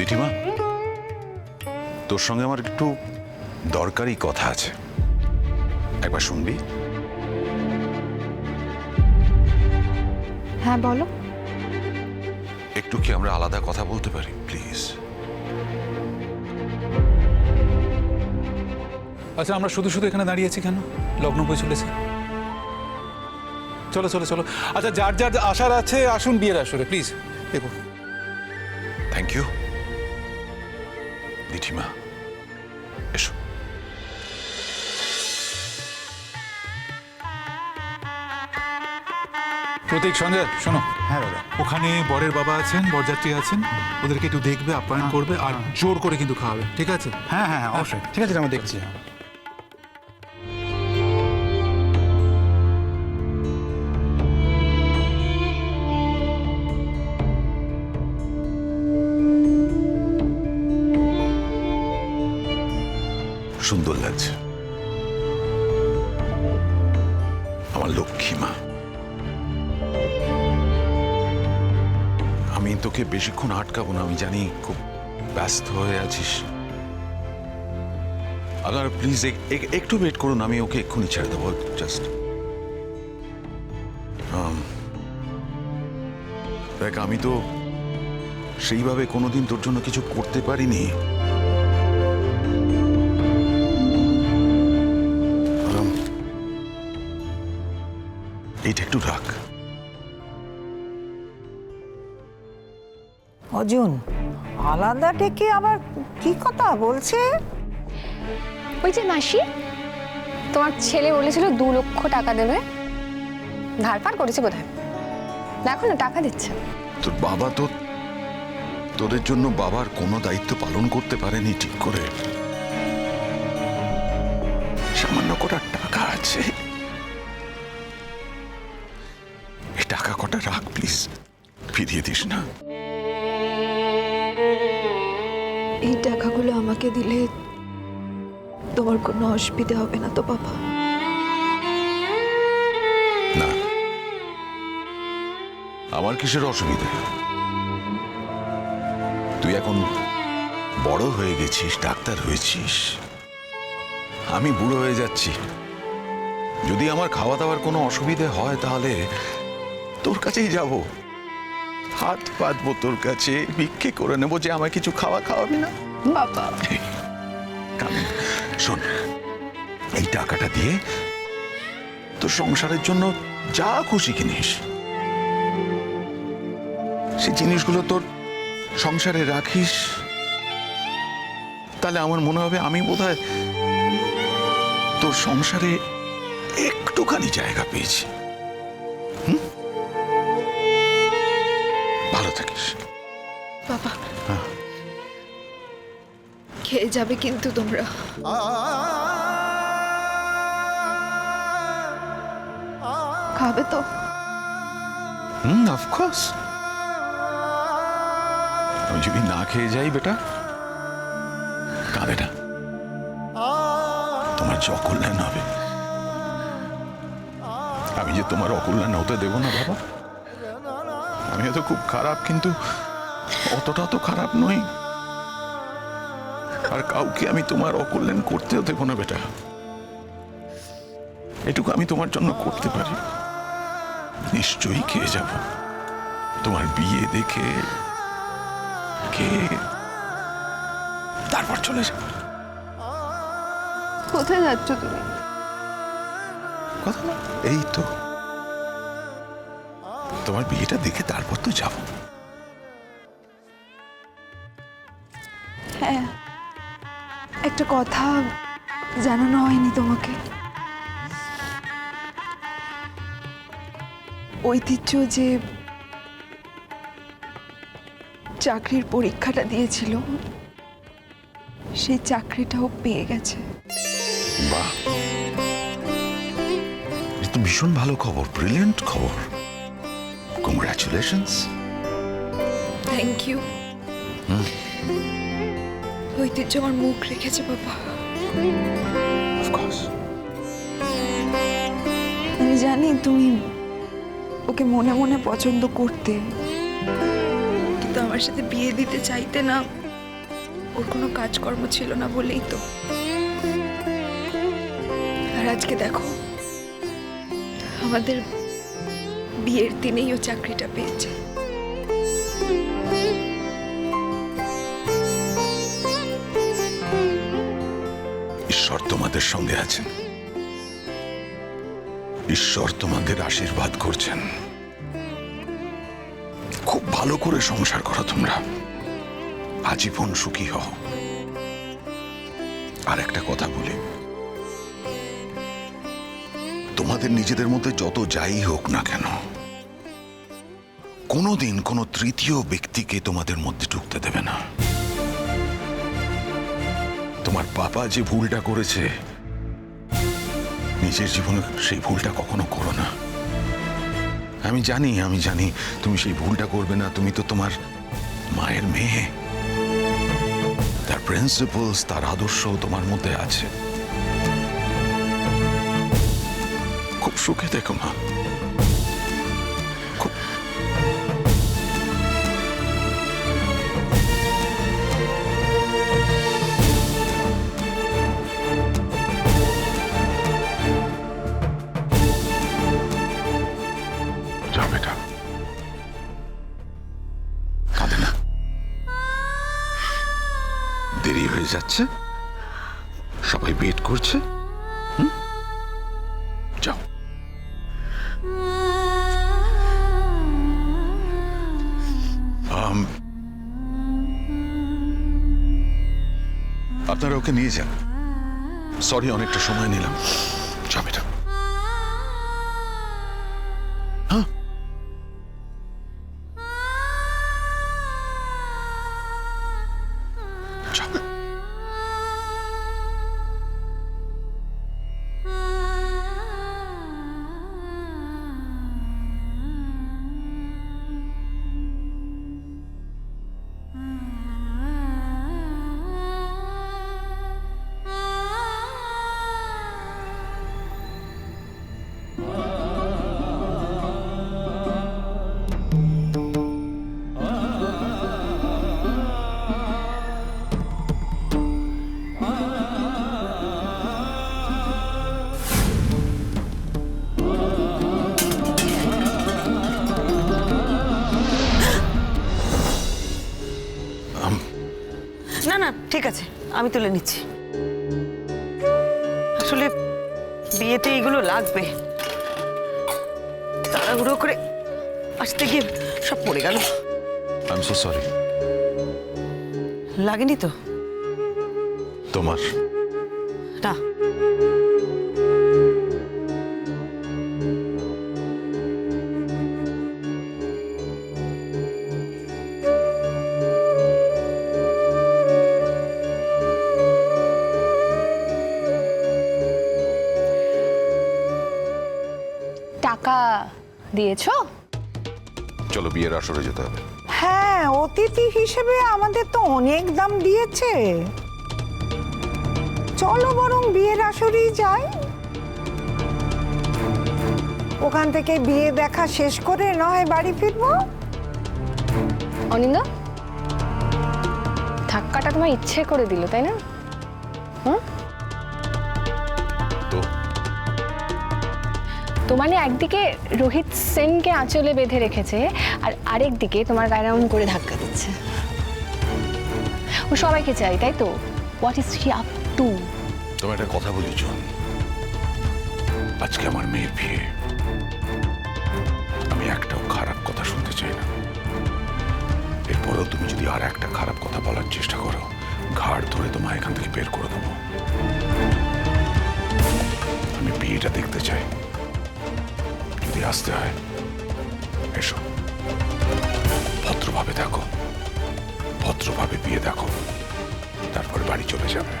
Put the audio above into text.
দিঠিমা তোর সঙ্গে আমার একটু দরকারি কথা আছে। একবার শুনবি? হ্যাঁ বলো। একটু কি আমরা আলাদা কথা বলতে পারি প্লিজ? আচ্ছা আমরা শুধু শুধু এখানে দাঁড়িয়ে আছি কেন? লগ্ন বই চলেছে। চলো চলো চলো। আচ্ছা যার যার আসার আছে আসুন বিয়ের আসরে প্লিজ। দেখো থ্যাংক ইউ দিঠিমা এসো প্রতীক সঞ্জয় শোনো। হ্যাঁ দাদা। ওখানে বরের বাবা আছেন বরযাত্রী আছেন। ওদেরকে একটু দেখবে আপ্যায়ন করবে আর জোর করে কিন্তু খাওয়াবে। ঠিক আছে? হ্যাঁ হ্যাঁ হ্যাঁ, অবশ্যই। ঠিক আছে আমি দেখছি। সুন্দর লাগছে। আমার লক্ষ্মী মা। আমি তোকে বেশিক্ষণ আটকাবো না, আমি জানি খুব ব্যস্ত হয়ে আছিস। আগার প্লিজ একটু ওয়েট করুন, আমি ওকে এক্ষুনি ছেড়ে দেবো জাস্ট দেখ, আমি তো সেইভাবে কোনোদিন তোর জন্য কিছু করতে পারিনি। এইটা একটু রাখ। অর্জুন আলাদা ডেকে আবার কি কথা বলছে? ওই যে মাসি তোমার ছেলে বলেছিল দু লক্ষ টাকা দেবে। ধার পার করেছে বোধ হয় দেখো না টাকা দিচ্ছে। তোর বাবা তো তোদের জন্য বাবার কোনো দায়িত্ব পালন করতে পারেনি ঠিক করে। সামান্য কটা টাকা আছে। টাকা কটা রাখ প্লিজ ফিরিয়ে দিস না। এই টাকাগুলো আমাকে দিলে তোমার কোনো অসুবিধা হবে না তো বাবা। না। আমার কিসের অসুবিধা? তুই এখন বড় হয়ে গেছিস ডাক্তার হয়েছিস। আমি বুড়ো হয়ে যাচ্ছি। যদি আমার খাওয়া দাওয়ার কোনো অসুবিধে হয় তাহলে তোর কাছেই যাব। হাত পাতবো তোর কাছে ভিক্ষে করে নেব যে আমায় কিছু খাওয়া খাওয়াবি না। বাবা। শোন এই টাকাটা দিয়ে তোর সংসারের জন্য যা খুশি কিনিস। সেই জিনিসগুলো তোর সংসারে রাখিস। তাহলে আমার মনে হবে আমি বোধহয় তোর সংসারে একটুখানি জায়গা পেয়েছি। ভালো থাকিস? বাবা। খেয়ে যাবে কিন্তু তোমরা। খাবে তো। হুম অফকোর্স আমি যদি না খেয়ে যাই বেটা কাঁদে না। তোমার যে অকল্যাণ হবে। আমি যে তোমার অকল্যাণ হতে দেব না বাবা। আমি হয়তো খুব খারাপ কিন্তু অতটা তো খারাপ নই। আর কাউকে আমি তোমার অকল্যাণ করতেও দেবো না বেটা। এটুকু আমি তোমার জন্য করতে পারি। নিশ্চয়ই খেয়ে যাব। তোমার বিয়ে দেখে খেয়ে তারপর চলে যাব। কোথায় যাচ্ছ তুমি? কথা না এই তো। তোমার বিয়েটা দেখে তারপর তো যাব। হ্যাঁ একটা কথা জানানো হয়নি তোমাকে। ঐতিহ্য যে চাকরির পরীক্ষাটা দিয়েছিল সেই চাকরিটাও পেয়ে গেছে। বাহ। তো ভীষণ ভালো খবর ব্রিলিয়েন্ট খবর। কংগ্রাচুলেশনস থ্যাংক ইউ ঐতিহ্য আমার মুখ রেখেছে বাবা। আমি জানি তুমি ওকে মনে মনে পছন্দ করতে। কিন্তু আমার সাথে বিয়ে দিতে চাইতে না ওর কোনো কাজকর্ম ছিল না বলেই তো। আর আজকে দেখো আমাদের বিয়ের দিনেই ও চাকরিটা পেয়েছে। ঈশ্বর তোমাদের সঙ্গে আছেন। ঈশ্বর তোমাদের আশীর্বাদ করছেন। খুব ভালো করে সংসার করো তোমরা। আজীবন সুখী হও। আর একটা কথা বলি। তোমাদের নিজেদের মধ্যে যত যাই হোক না কেন, কোনোদিন কোনো তৃতীয় ব্যক্তিকে তোমাদের মধ্যে ঢুকতে দেবে না। তোমার বাবা যে ভুলটা করেছে, নিজের জীবনে সেই ভুলটা কখনো করো না। আমি জানি আমি জানি, তুমি সেই ভুলটা করবে না, তুমি তো তোমার মায়ের মেয়ে। তার প্রিন্সিপালস তার আদর্শ তোমার মধ্যে আছে। খুব সুখে দেখো মা। দেরি হয়ে যাচ্ছে। সবাই ওয়েট করছে। আপনারা ওকে নিয়ে যান। সরি অনেকটা সময় নিলাম। যাও ঠিক আছে আমি তুলে নিচ্ছি। আসলে বিয়েতে এইগুলো লাগবে। তাড়াহুড়ো করে আসতে গিয়ে সব পড়ে গেল। আই এম সো সরি লাগেনি তো? তোমার। না। টাকা দিয়েছ? চলো বিয়ের আসরে যেতে হবে। হ্যাঁ অতিথি হিসেবে আমাদের তো অনেক দাম দিয়েছে। চলো বরং বিয়ের আসরেই যাই। ওখান থেকে বিয়ে দেখা শেষ করে নয় বাড়ি ফিরবো? অনিন্দ ধাক্কাটা তোমার ইচ্ছে করে দিল তাই না? মানে একদিকে রোহিত সেনকে আঁচলে বেঁধে রেখেছে, আর আরেক দিকে তোমার গায়রাম করে ধাক্কা দিচ্ছে। ও সবাইকে চাই তাই তো? What is he up to তোমার একটা কথা বলি জন। আজকে আমার মেয়ের বিয়ে। আমি একটাও খারাপ কথা শুনতে চাই না। এরপরেও তুমি যদি আর একটা খারাপ কথা বলার চেষ্টা করো, ঘাড় ধরে তোমায় এখান থেকে বের করে দেবো। আমি বিয়েটা দেখতে চাই। যদি আসতে হয়। এসো। ভদ্রভাবে দেখো। ভদ্রভাবে বিয়ে দেখো। তারপরে বাড়ি চলে যাবে।